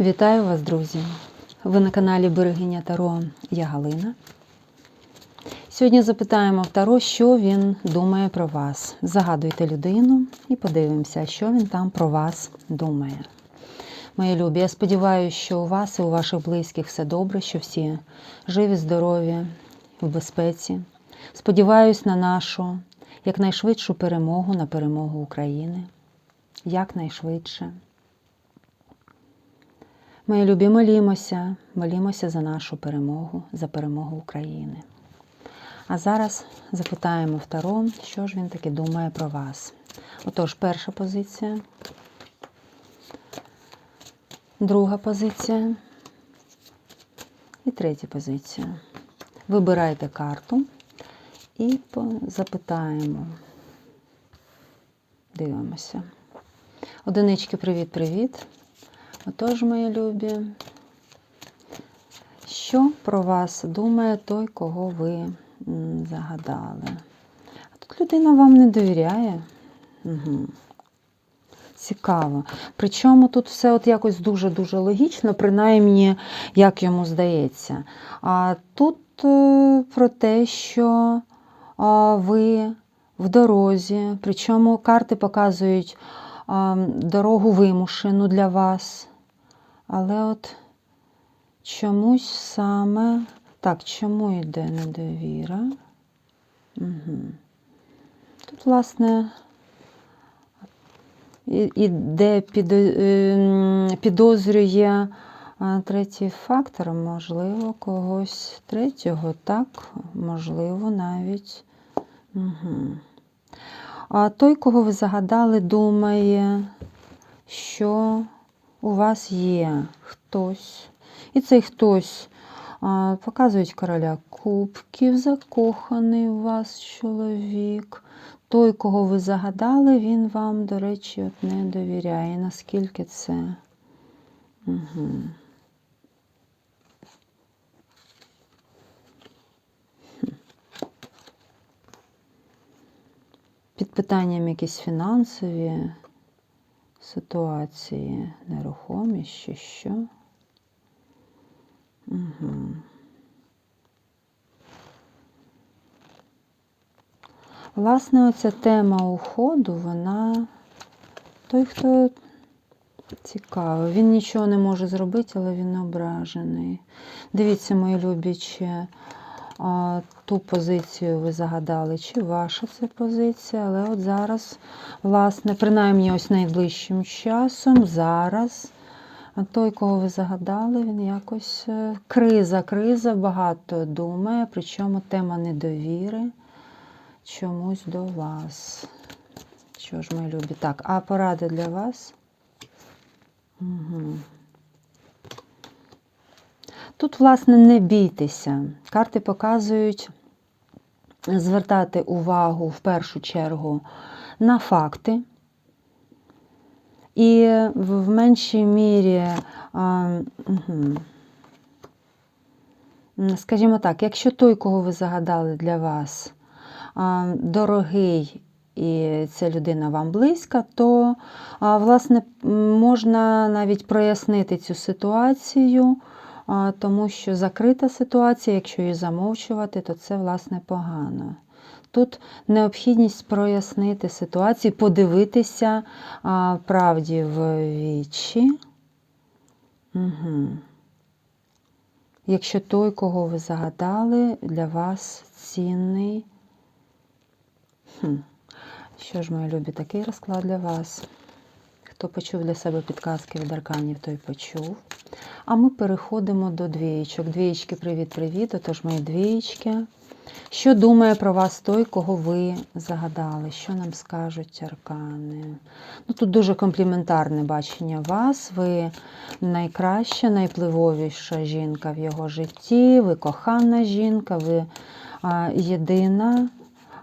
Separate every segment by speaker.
Speaker 1: Вітаю вас, друзі! Ви на каналі Берегиня Таро Я Галина. Сьогодні запитаємо в Таро, що він думає про вас. Загадуйте людину і подивимося, що він там про вас думає. Мої любі, я сподіваюся, що у вас і у ваших близьких все добре, що всі живі, здорові, в безпеці. Сподіваюсь на нашу якнайшвидшу перемогу, на перемогу України. Якнайшвидше. Мої любі, молімося, молімося за нашу перемогу, за перемогу України. А зараз запитаємо в Таро, що ж він таки думає про вас. Отож, перша позиція, друга позиція і третя позиція. Вибирайте карту і запитаємо. Дивимося. Одинички, привіт-привіт. Отож, мої любі, що про вас думає той, кого ви загадали? А тут людина вам не довіряє. Угу. Цікаво. Причому тут все от якось дуже-дуже логічно, принаймні, як йому здається. А тут е, про те, що ви в дорозі, причому карти показують дорогу вимушену для вас. Але от чомусь саме. Так, чому йде недовіра? Угу. Тут, власне, іде під, ем, підозрює третій фактор, можливо, когось третього, так, можливо, навіть. Угу. А той, кого ви загадали, думає, що у вас є хтось. І цей хтось а, показують короля кубків, закоханий у вас чоловік. Той, кого ви загадали, він вам, до речі, от не довіряє. Наскільки це? Угу. Під питанням якісь фінансові ситуації, нерухомість чи що. Угу. Власне, оця тема уходу, вона той, хто цікавий. Він нічого не може зробити, але він ображений. Дивіться, мої любі, чи а, ту позицію ви загадали, чи ваша це позиція, але от зараз, власне, принаймні ось найближчим часом, зараз. А той, кого ви загадали, він якось е, криза, криза, багато думає, причому тема недовіри чомусь до вас. Що ж, мої любі? Так, а поради для вас? Угу. Тут, власне, не бійтеся. Карти показують звертати увагу в першу чергу на факти. І в меншій мірі, скажімо так, якщо той, кого ви загадали для вас, дорогий і ця людина вам близька, то, власне, можна навіть прояснити цю ситуацію, тому що закрита ситуація, якщо її замовчувати, то це, власне, погано. Тут необхідність прояснити ситуацію, подивитися правді в вічі. Угу. Якщо той, кого ви загадали, для вас цінний. Хм. Що ж, мої любі, такий розклад для вас. Хто почув для себе підказки від арканів, той почув. А ми переходимо до двієчок. Двієчки, привіт-привіт. Отож, мої двієчки. Що думає про вас той, кого ви загадали? Що нам скажуть аркани? Ну, Тут дуже компліментарне бачення вас. Ви найкраща, найпливовіша жінка в його житті, ви кохана жінка, ви єдина.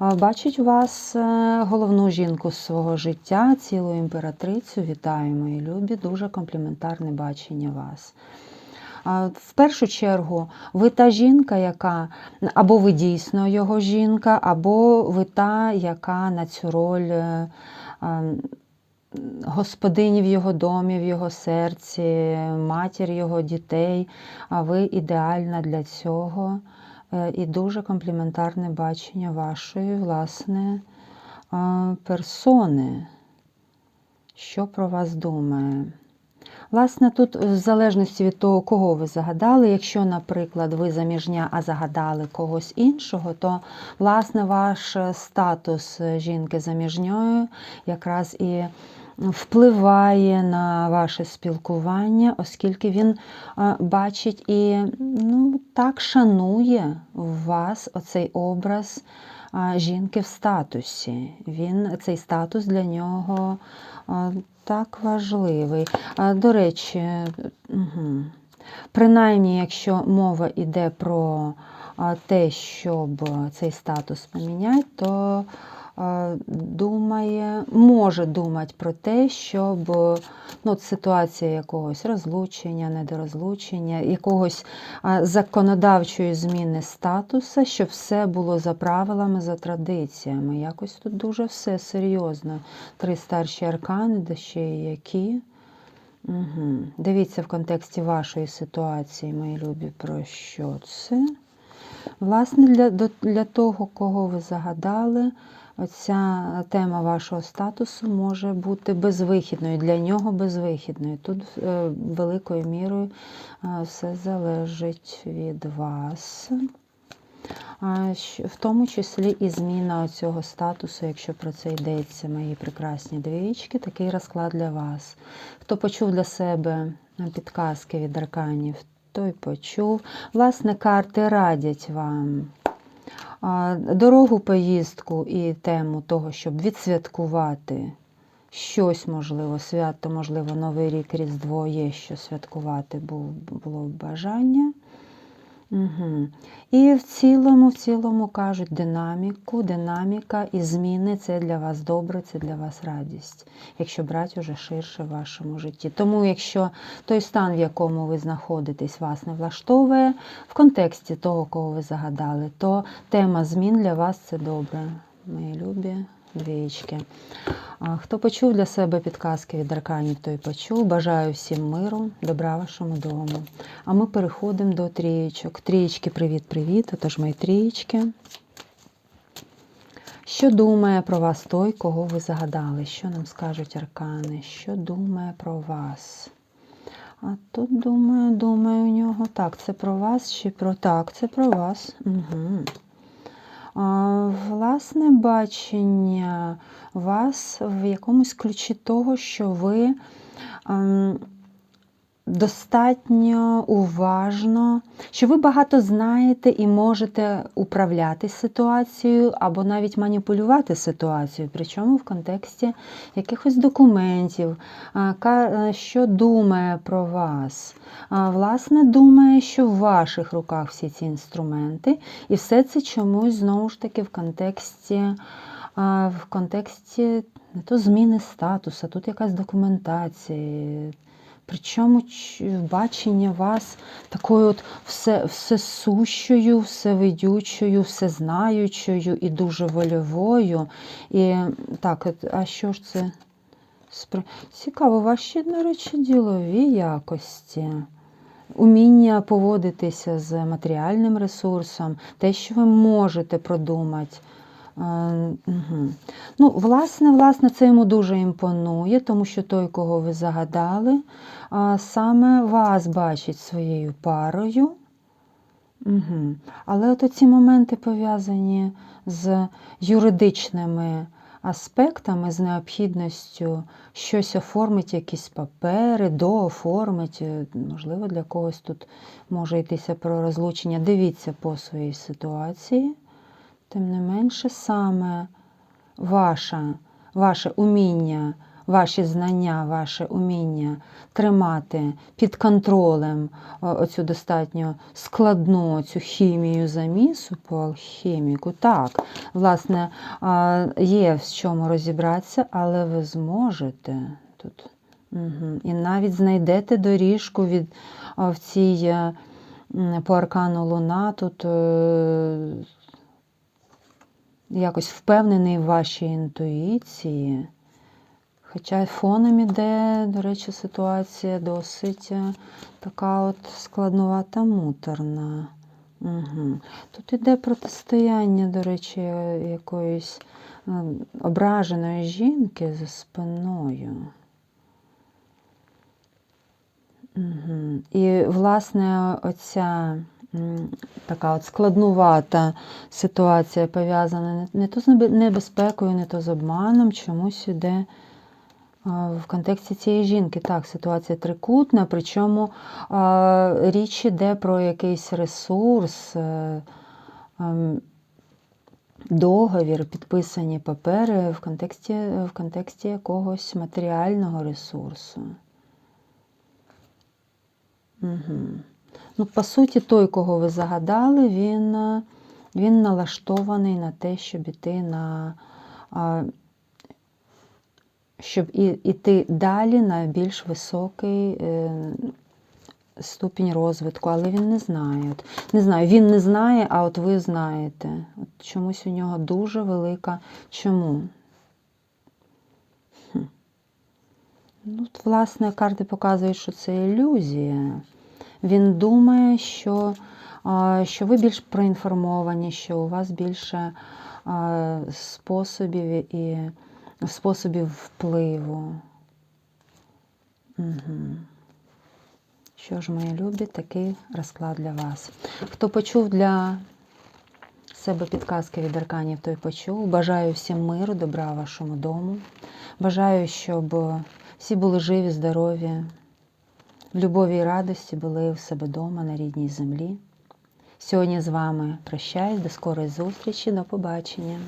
Speaker 1: Бачить вас е, головну жінку свого життя, цілу імператрицю. Вітаю, мої любі, дуже компліментарне бачення вас. В першу чергу, ви та жінка, яка або ви дійсно його жінка, або ви та, яка на цю роль е, господині в його домі, в його серці, матір його дітей, а ви ідеальна для цього. Е, І дуже компліментарне бачення вашої, власне, персони. Що про вас думає? Власне, тут, в залежності від того, кого ви загадали, якщо, наприклад, ви заміжня, а загадали когось іншого, то власне ваш статус жінки заміжньої якраз і впливає на ваше спілкування, оскільки він бачить і ну, так шанує в вас оцей образ жінки в статусі. Він, Цей статус для нього так важливий. До речі, угу. принаймні, якщо мова йде про те, щоб цей статус поміняти, то думає, може думати про те, щоб ну, ситуація якогось розлучення, недорозлучення, якогось законодавчої зміни статусу, щоб все було за правилами, за традиціями. Якось тут дуже все серйозно. Три старші аркани, де ще й які. Угу. Дивіться в контексті вашої ситуації, мої любі, про що це. Власне, для, для того, кого ви загадали, оця тема вашого статусу може бути безвихідною, для нього безвихідною. Тут е, великою мірою е, все залежить від вас. В тому числі і зміна цього статусу, якщо про це йдеться, мої прекрасні двічки, такий розклад для вас. Хто почув для себе підказки від арканів, той почув. Власне, карти радять вам дорогу, поїздку і тему того, щоб відсвяткувати щось, можливо, свято, можливо, Новий рік, Різдво є що святкувати, було бажання. Угу. І в цілому, в цілому кажуть динаміку, динаміка і зміни це для вас добре, це для вас радість, якщо брати уже ширше в вашому житті. Тому, якщо той стан, в якому ви знаходитесь, вас не влаштовує в контексті того, кого ви загадали, то тема змін для вас це добре, мої любі двієчки. Хто почув для себе підказки від арканів, той почув. Бажаю всім миру, добра вашому дому. А ми переходимо до трієчок. Трієчки, привіт-привіт. Отож, мої трієчки. Що думає про вас той, кого ви загадали? Що нам скажуть аркани? Що думає про вас? А тут думаю, думаю у нього. Так, це про вас чи про так, це про вас. Угу. Власне бачення вас в якомусь ключі того, що ви ем, достатньо уважно, що ви багато знаєте і можете управляти ситуацією або навіть маніпулювати ситуацією, причому в контексті якихось документів, що думає про вас. Власне, думає, що в ваших руках всі ці інструменти, і все це чомусь знову ж таки в контексті, в контексті не то зміни статусу, тут якась документація. Причому бачення вас такою от все, всесущою, всевидючою, всезнаючою і дуже вольовою. І так, а що ж це? Цікаво, ваші, до речі, ділові якості. Уміння поводитися з матеріальним ресурсом, те, що ви можете продумати. Угу. Ну, власне, власне, це йому дуже імпонує, тому що той, кого ви загадали, саме вас бачить своєю парою. Угу. Але от ці моменти пов'язані з юридичними аспектами, з необхідністю щось оформити, якісь папери, дооформити. Можливо, для когось тут може йтися про розлучення. Дивіться по своїй ситуації. Тим не менше, саме ваша, ваше уміння, ваші знання, ваше уміння тримати під контролем оцю достатньо складну цю хімію замісу по алхіміку. Так, власне, є в чому розібратися, але ви зможете тут. Угу. І навіть знайдете доріжку від в цій е, по аркану Луна тут. Якось впевнений в вашій інтуїції. Хоча фоном іде, до речі, ситуація досить е, така от складнувата, муторна. Угу. Тут іде протистояння, до речі, якоїсь е, ображеної жінки за спиною. Угу. І, власне, оця така от складнувата ситуація пов'язана не, то з небезпекою, не то з обманом, чомусь іде в контексті цієї жінки. Так, ситуація трикутна, причому річ іде про якийсь ресурс, е, ем, договір, підписані папери в контексті, в контексті якогось матеріального ресурсу. Угу. Ну, по суті, той, кого ви загадали, він, е, він налаштований на те, щоб іти на. Щоб іти далі на більш високий е, ступінь розвитку, але він не знає. От, не знаю, він не знає, а от ви знаєте. От чомусь у нього дуже велика. Чому? Хм. Ну, от, власне, карти показують, що це ілюзія. Він думає, що, що ви більш проінформовані, що у вас більше способів і способів впливу. Угу. Що ж, мої любі, такий розклад для вас. Хто почув для себе підказки від арканів, той почув. Бажаю всім миру, добра вашому дому. Бажаю, щоб всі були живі, здорові, в любові і радості були в себе вдома на рідній землі. Сьогодні з вами прощаюсь, до скорої зустрічі, до побачення.